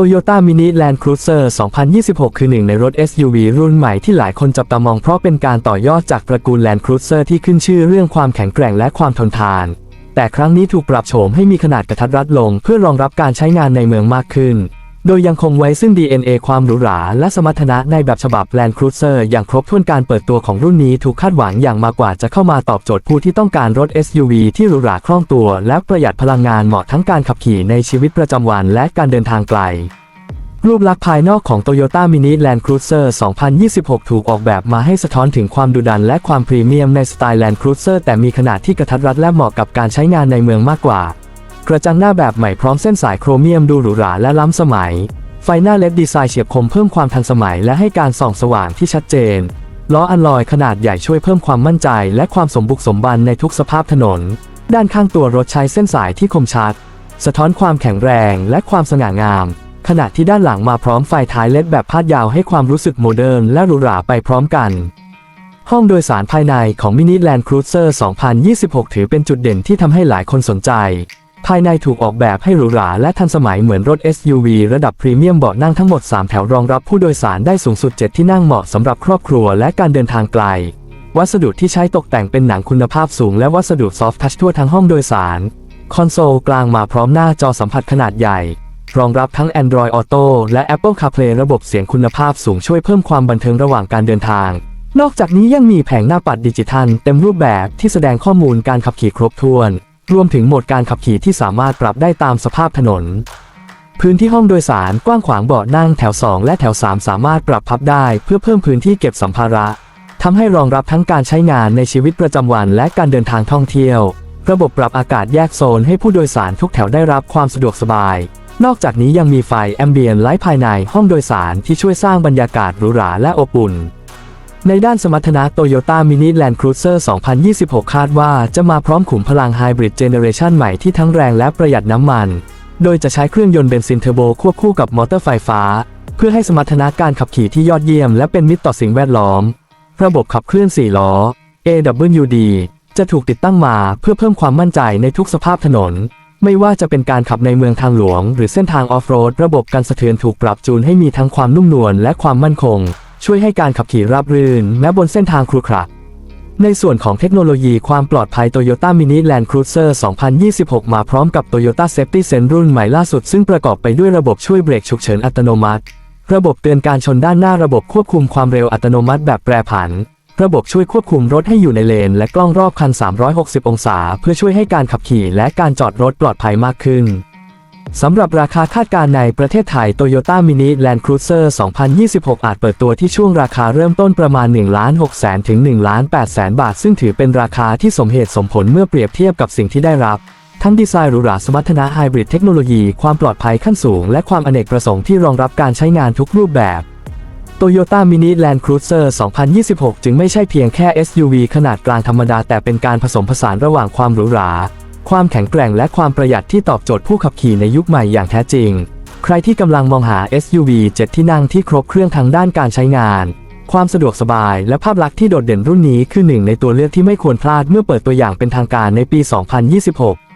Toyota Mini Land Cruiser 2026 คือหนึ่งในรถ SUV รุ่นใหม่ที่หลายคนจับตามองเพราะเป็นการต่อยอดจากตระกูล Land Cruiser ที่ขึ้นชื่อเรื่องความแข็งแกร่งและความทนทาน แต่ครั้งนี้ถูกปรับโฉมให้มีขนาดกระทัดรัดลง เพื่อรองรับการใช้งานในเมืองมากขึ้น โดยยังคงไว้ซึ่ง DNA ความหรูหราและสมรรถนะในแบบฉบับ Land Cruiser อย่างครบถ้วนการเปิดตัวของรุ่นนี้ถูกคาดหวังอย่างมากกว่าจะเข้ามาตอบโจทย์ผู้ที่ต้องการรถ SUV ที่หรูหราคล่องตัว และประหยัดพลังงานเหมาะทั้งการขับขี่ในชีวิตประจำวันและการเดินทางไกลรูปลักษณ์ภายนอกของ Toyota Mini Land Cruiser 2026 ถูกออกแบบมาให้สะท้อนถึงความดุดันและความพรีเมียมในสไตล์ Land Cruiser แต่มีขนาดที่กระทัดรัดและเหมาะกับการใช้งานในเมืองมากกว่า กระจังหน้าแบบใหม่พร้อมเส้นสายโครเมียมดูหรูหราและล้ำสมัย ไฟหน้าเล็ดดีไซน์เฉียบคมเพิ่มความทันสมัยและให้การส่องสว่างที่ชัดเจน ล้ออัลลอยขนาดใหญ่ช่วยเพิ่มความมั่นใจและความสมบุกสมบันในทุกสภาพถนน ด้านข้างตัวรถใช้เส้นสายที่คมชัด สะท้อนความแข็งแรงและความสง่างาม ขณะที่ด้านหลังมาพร้อมไฟท้ายเล็ดแบบพาดยาวให้ความรู้สึกโมเดิร์นและหรูหราไปพร้อมกันห้องโดยสารภายในของ Mini Land Cruiser 2026 ถือเป็นจุดเด่นที่ทำให้หลายคนสนใจ ภายในถูกออกแบบให้หรูหราและทันสมัยเหมือนรถ SUV ระดับพรีเมียมเบาะนั่งทั้งหมด 3 แถวรองรับผู้โดยสารได้สูงสุด 7 ที่นั่งเหมาะสำหรับครอบครัวและการเดินทางไกล วัสดุที่ใช้ตกแต่งเป็นหนังคุณภาพสูงและวัสดุซอฟท์ทัชทั่วทั้งห้องโดยสาร คอนโซลกลางมาพร้อมหน้าจอสัมผัสขนาดใหญ่ รองรับทั้ง Android Auto และ Apple CarPlay ระบบเสียงคุณภาพสูงช่วยเพิ่มความบันเทิงระหว่างการเดินทาง นอกจากนี้ยังมีแผงหน้าปัดดิจิทัล เต็มรูปแบบที่แสดงข้อมูลการขับขี่ครบถ้วน รวมถึงโหมดการขับขี่ที่สามารถปรับได้ตามสภาพถนน พื้นที่ห้องโดยสารกว้างขวางเบาะนั่งแถว 2 และแถว 3 สามารถปรับพับได้เพื่อเพิ่มพื้นที่เก็บสัมภาระทำให้รองรับทั้งการใช้งานในชีวิตประจำวันและการเดินทางท่องเที่ยว ระบบปรับอากาศแยกโซนให้ผู้โดยสารทุกแถวได้รับความสะดวกสบาย นอกจากนี้ยังมีไฟแอมเบียนไลท์ภายในห้องโดยสารที่ช่วยสร้างบรรยากาศหรูหราและอบอุ่น ในด้านสมรรถนะ Toyota Mini Land Cruiser 2026 คาดว่าจะมาพร้อมขุมพลังไฮบริดเจเนเรชันใหม่ที่ทั้งแรงและประหยัดน้ำมัน โดยจะใช้เครื่องยนต์เบนซินเทอร์โบควบคู่กับมอเตอร์ไฟฟ้า เพื่อให้สมรรถนะการขับขี่ที่ยอดเยี่ยมและเป็นมิตรต่อสิ่งแวดล้อม ระบบขับเคลื่อน 4 ล้อ AWD จะถูกติดตั้งมาเพื่อเพิ่มความมั่นใจในทุกสภาพถนน ไม่ว่าจะเป็นการขับในเมืองทางหลวง หรือเส้นทางออฟโรด ระบบการสะเทือนถูกปรับจูนให้มีทั้งความนุ่มนวลและความมั่นคง ช่วยให้การขับขี่ราบรื่นแม้บนเส้นทางครุขระในส่วนของเทคโนโลยีความปลอดภัย Toyota Mini Land Cruiser 2026 มาพร้อมกับ Toyota Safety Sense รุ่นใหม่ล่าสุด ซึ่งประกอบไปด้วยระบบช่วยเบรกฉุกเฉินอัตโนมัติ ระบบเตือนการชนด้านหน้าระบบควบคุมความเร็วอัตโนมัติแบบแปรผัน ระบบช่วยควบคุมรถให้อยู่ในเลน และกล้องรอบคัน 360 องศา เพื่อช่วยให้การขับขี่และการจอดรถปลอดภัยมากขึ้น สำหรับราคาคาดการณ์ในประเทศไทย Toyota Mini Land Cruiser 2026 อาจเปิดตัวที่ช่วงราคาเริ่มต้นประมาณ 1 6 0 0 0 0ถึง1 8 0 0 0 บาท ซึ่งถือเป็นราคาที่สมเหตุสมผลเมื่อเปรียบเทียบกับสิ่งที่ได้รับ ทั้งดีไซน์หรูหราสมรรถนะไฮบริดเทคโนโลยี ความปลอดภัยขั้นสูง และความอเนกประสงค์ที่รองรับการใช้งานทุกรูปแบบ Toyota Mini Land Cruiser 2026 จึงไม่ใช่เพียงแค่ SUV ขนาดกลางธรรมดาแต่เป็นการผสมผสานระหว่างความหรูหรา ความแข็งแกร่งและความประหยัดที่ตอบโจทย์ผู้ขับขี่ในยุคใหม่อย่างแท้จริง ใครที่กำลังมองหา SUV 7 ที่นั่งที่ครบเครื่องทางด้านการใช้งาน ความสะดวกสบายและภาพลักษณ์ที่โดดเด่นรุ่นนี้คือหนึ่งในตัวเลือกที่ไม่ควรพลาดเมื่อเปิดตัวอย่างเป็นทางการในปี 2026